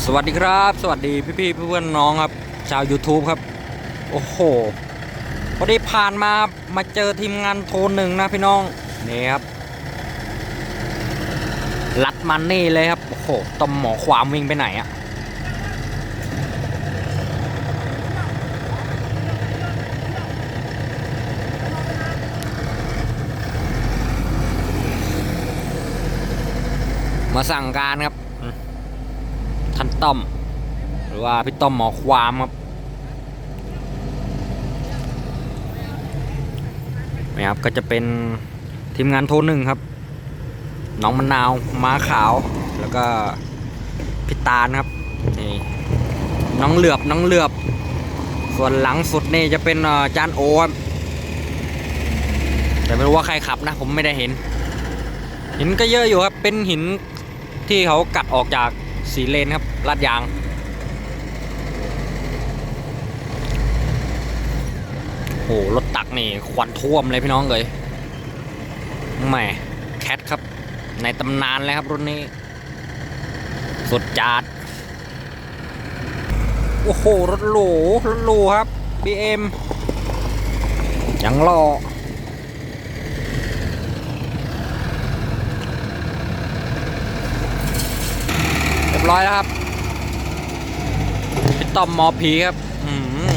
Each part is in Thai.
สวัสดีครับ สวัสดีพี่ๆเพื่อนน้องครับชาว YouTube ครับ โอ้โหพอดีผ่านมามาเจอทีมงานโทนหนึ่งนะพี่น้องนี่ครับลัดมันนี่เลยครับโอ้โหตมหมอความวิ่งไปไหนอะมาสั่งการครับ ต้อม หรือว่าพี่ต้อมหมอความครับนี่ครับก็จะเป็นทีมงานโทรหนึ่งครับ น้องมะนาวม้าขาวแล้วก็พี่ตาลครับนี่น้องเหลือบน้องเหลือบ ส่วนหลังสุดนี่จะเป็นจานโอแต่ไม่รู้ว่าใครขับนะ ผมไม่ได้เห็น หินก็เยอะอยู่ครับ เป็นหินที่เขากัดออกจาก สีเลนครับลาดยาง โอ้โหรถตักนี่ควันท่วมเลยพี่น้องเลยแหมแคทครับ ในตำนานเลยครับรุ่นนี้ สุดจัดโอ้โห รถหรูรถหรูครับ BM ยังรอ ร้อยแล้วครับพี่ต้อมมอผีครับอืม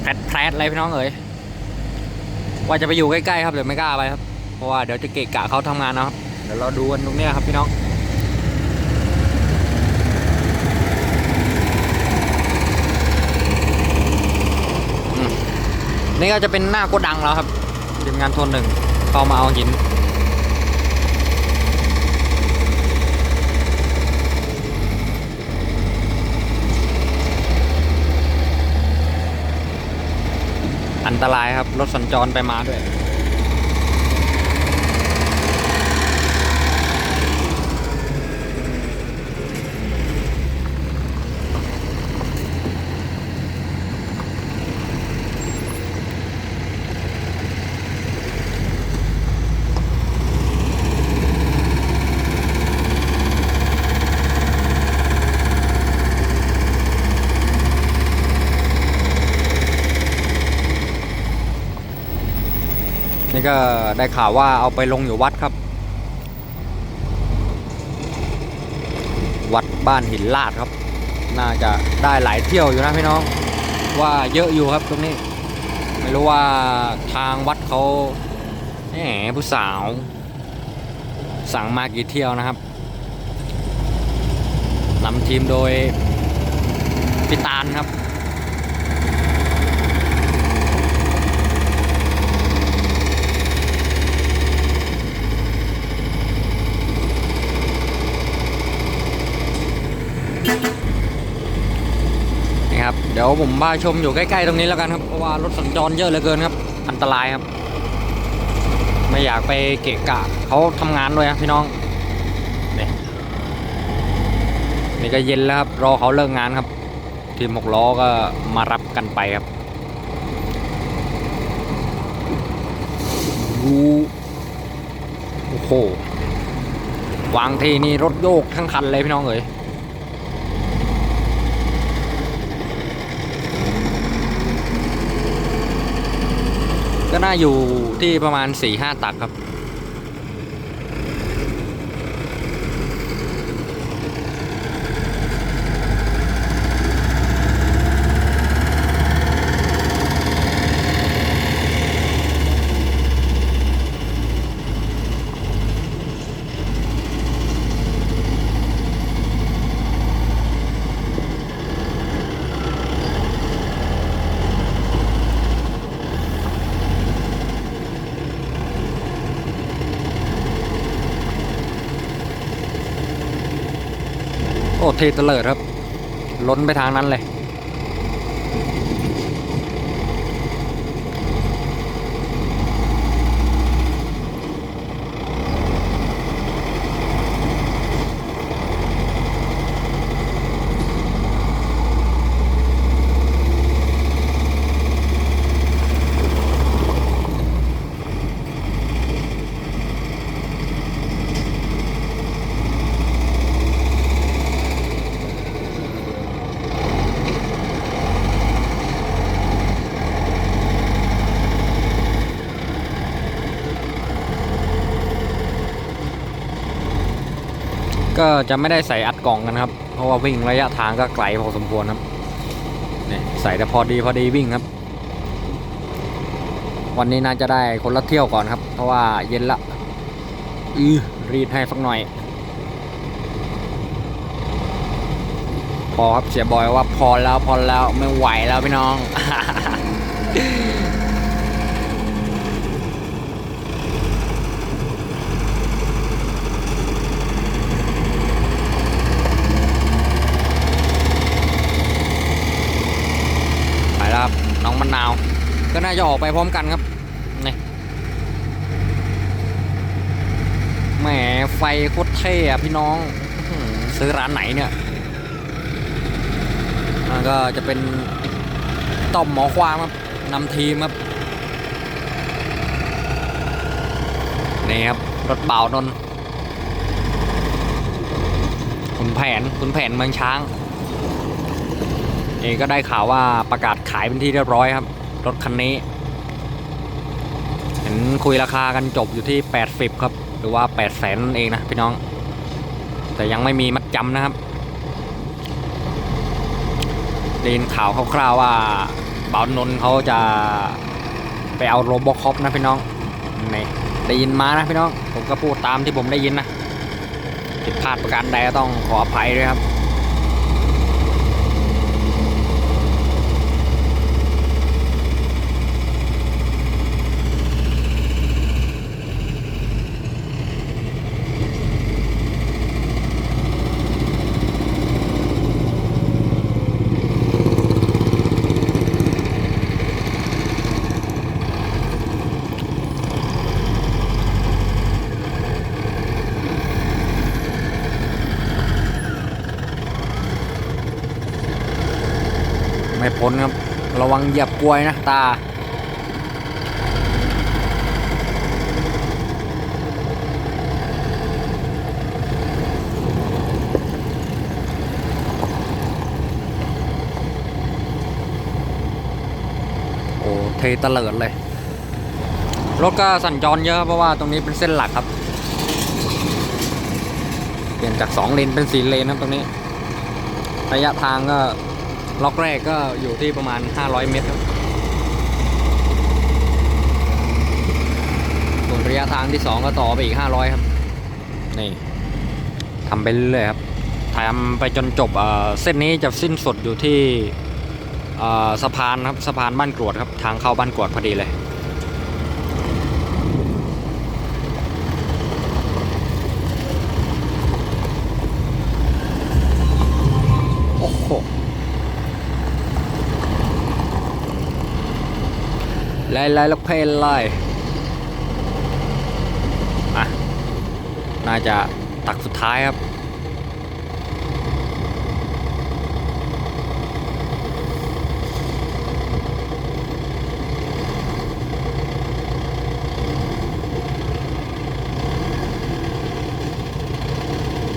แพรดแพรดอะไรพี่น้องเอ๋ยว่าจะไปอยู่ใกล้ๆครับเดี๋ยวไม่กล้าไปครับ เพราะว่าเดี๋ยวจะเกะกะเขาทำงานนะครับ เดี๋ยวเราดูกันตรงเนี้ยครับพี่น้องนี่ก็จะเป็นหน้าโกดังแล้วครับทีมงานโทนหนึ่งเข้ามาเอาหิน ตรายครับ รถสัญจรไปมาด้วย นี่ก็ได้ข่าวว่าเอาไปลงอยู่วัดครับ วัดบ้านหินลาดครับ น่าจะได้หลายเที่ยวอยู่นะพี่น้อง ว่าเยอะอยู่ครับตรงนี้ ไม่รู้ว่าทางวัดเขาแหมผู้สาว สั่งมากี่เที่ยวนะครับนำทีมโดยพี่ตาลครับ นี่ครับ เดี๋ยวผมพาชมอยู่ใกล้ๆตรงนี้แล้วกันครับ เพราะว่ารถสัญจรเยอะเหลือเกินครับ อันตรายครับ ไม่อยากไปเกะกะเขาทำงานด้วยนะพี่น้อง นี่นี่ก็เย็นแล้วครับ รอเขาเลิกงานครับ ทีมหกล้อก็มารับกันไปครับดูโอ้โหวางทีนี่รถโยกทั้งคันเลยพี่น้องเอ๋ย ก็น่าอยู่ที่ประมาณ4-5ตักครับ ทเตลิดครับ ล้นไปทางนั้นเลย ก็จะไม่ได้ใส่อัดกล่องกันครับ เพราะว่าวิ่งระยะทางก็ไกลพอสมควรครับนี่ใส่แต่พอดีพอดีวิ่งครับ วันนี้น่าจะได้คนละเที่ยวก่อนครับ เพราะว่าเย็นละอือรีดให้สักหน่อย พอครับเสียบอยว่าพอแล้วพอแล้วไม่ไหวแล้วพี่น้อง ไปแล้วครับ น้องมะนาว ก็น่าจะออกไปพร้อมกันครับนี่แหมไฟโคตรเท่อะพี่น้องซื้อร้านไหนเนี่ยก็จะเป็นต่อมหมอความครับนำทีมครับนี่ครับรถเป่านนท์คุณแผนคุณแผนเมืองช้างนี่ก็ได้ข่าวว่าประกาศายเป็นที่เรียบร้อยครับ รถคันนี้ เห็นคุยราคากันจบอยู่ที่ 80 ครับ หรือว่า8แสนนั่นเองนะพี่น้อง แต่ยังไม่มีมัดจำนะครับได้ยินข่าวคร่าวๆว่าบ่าวนนเขาจะไปเอาโรบอคอปนะพี่น้องนี่ได้ยินมานะพี่น้อง ผมก็พูดตามที่ผมได้ยินนะผิดพลาดประการใดก็ต้องขออภัยด้วยครับ นครับ ระวังเหยียบกลวยนะตา โอ้เทตะเลิดเลย รถก็สัญจรเยอะเพราะว่าตรงนี้เป็นเส้นหลักครับ เปลี่ยนจาก2เลนเป็น4เลนครับตรงนี้ ระยะทางก็ ล็อกแรกก็อยู่ที่ประมาณ 500 เมตรครับส่วนระยะทางที่ 2 ก็ต่อไปอีก 500 ครับ นี่ทำไปเรื่อยครับทำไปจนจบเส้นนี้จะสิ้นสุดอยู่ที่สะพานครับสะพานบ้านกรวดครับ ทางเข้าบ้านกรวดพอดีเลย โอ้โห ไล่ไล่ลูกเพลนไล่อะน่าจะตักสุดท้ายครับ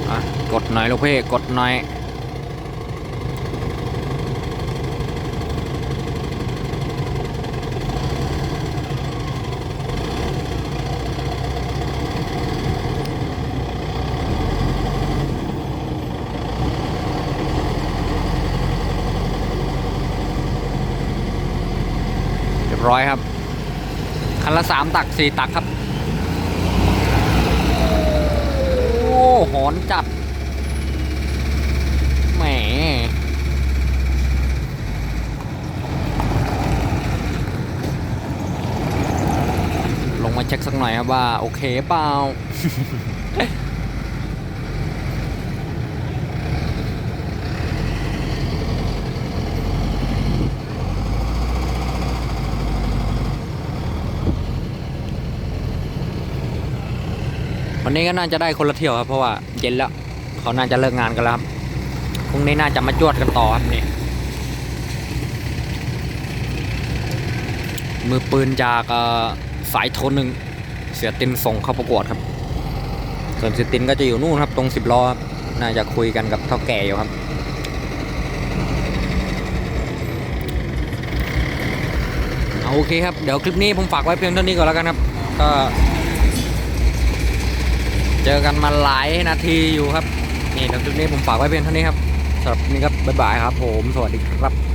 อะกดหน่อยลูกเพ่กดหน่อย ร้อยครับ คันละสามตักสี่ตักครับ โอ้หอนจัด แหมลงมาเช็คสักหน่อยครับว่า โอเคเปล่า วันนี้ก็น่าจะได้คนละเที่ยวครับเพราะว่าเย็นแล้วเขาน่าจะเลิกงานกันแล้วครับพรุ่งนี้น่าจะมาจวดกันต่อครับนี่มือปืนจากสายโทนหนึ่งเสียตินส่งเข้าประกวดครับ ส่วนเสียตินก็จะอยู่นู่นครับ ตรงสิบล้อครับน่าจะคุยกันกับเท่าแก่อยู่ครับเอาโอเคครับ เดี๋ยวคลิปนี้ผมฝากไว้เพียงเท่านี้ก่อนแล้วกันครับ ก็ เจอกันมาหลายนาทีอยู่ครับ นี่แล้วคลิปนี้ผมฝากไว้เพียงเท่านี้ครับสำหรับวันนี้ครับบ๊ายบายครับผมสวัสดีครับ